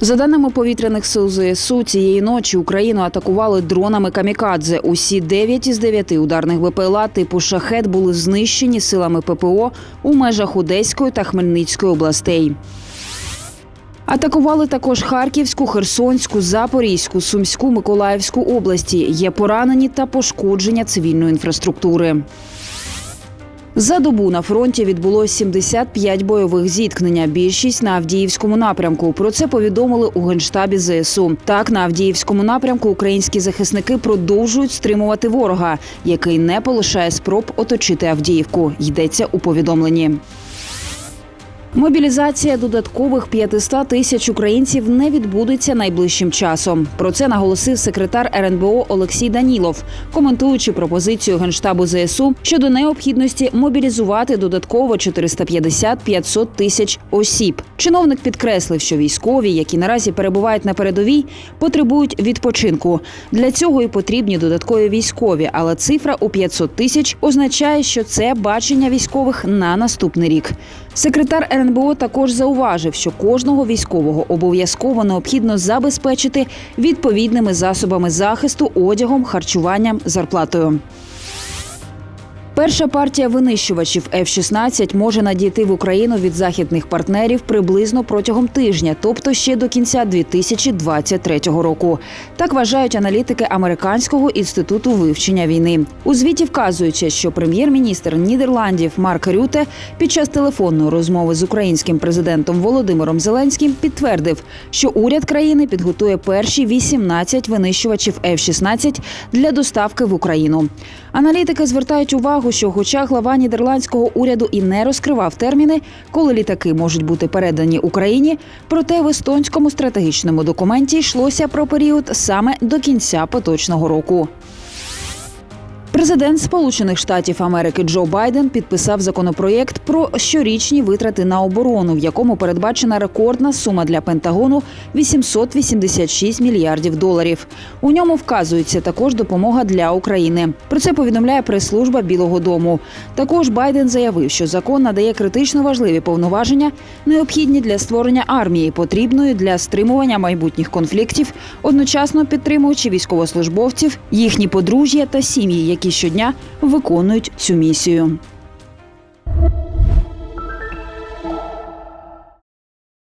За даними повітряних сил ЗСУ, цієї ночі Україну атакували дронами камікадзе. Усі 9 із 9 ударних БПЛА типу шахет були знищені силами ППО у межах Одеської та Хмельницької областей. Атакували також Харківську, Херсонську, Запорізьку, Сумську, Миколаївську області. Є поранені та пошкодження цивільної інфраструктури. За добу на фронті відбулось 75 бойових зіткнення. Більшість на Авдіївському напрямку. Про це повідомили у генштабі ЗСУ. Так, на Авдіївському напрямку українські захисники продовжують стримувати ворога, який не полишає спроб оточити Авдіївку. Йдеться у повідомленні. Мобілізація додаткових 500 тисяч українців не відбудеться найближчим часом. Про це наголосив секретар РНБО Олексій Данілов, коментуючи пропозицію генштабу ЗСУ щодо необхідності мобілізувати додатково 450-500 тисяч осіб. Чиновник підкреслив, що військові, які наразі перебувають на передовій, потребують відпочинку. Для цього і потрібні додаткові військові, але цифра у 500 тисяч означає, що це бачення військових на наступний рік. Секретар РНБО також зауважив, що кожного військового обов'язково необхідно забезпечити відповідними засобами захисту, одягом, харчуванням, зарплатою. Перша партія винищувачів F-16 може надійти в Україну від західних партнерів приблизно протягом тижня, тобто ще до кінця 2023 року. Так вважають аналітики Американського інституту вивчення війни. У звіті вказується, що прем'єр-міністр Нідерландів Марк Рюте під час телефонної розмови з українським президентом Володимиром Зеленським підтвердив, що уряд країни підготує перші 18 винищувачів F-16 для доставки в Україну. Аналітики звертають увагу, що, хоча глава нідерландського уряду і не розкривав терміни, коли літаки можуть бути передані Україні, проте в естонському стратегічному документі йшлося про період саме до кінця поточного року. Президент Сполучених Штатів Америки Джо Байден підписав законопроєкт про щорічні витрати на оборону, в якому передбачена рекордна сума для Пентагону 886 мільярдів доларів. У ньому вказується також допомога для України. Про це повідомляє прес-служба Білого Дому. Також Байден заявив, що закон надає критично важливі повноваження, необхідні для створення армії, потрібної для стримування майбутніх конфліктів, одночасно підтримуючи військовослужбовців, їхні подружжя та сім'ї, які щодня виконують цю місію.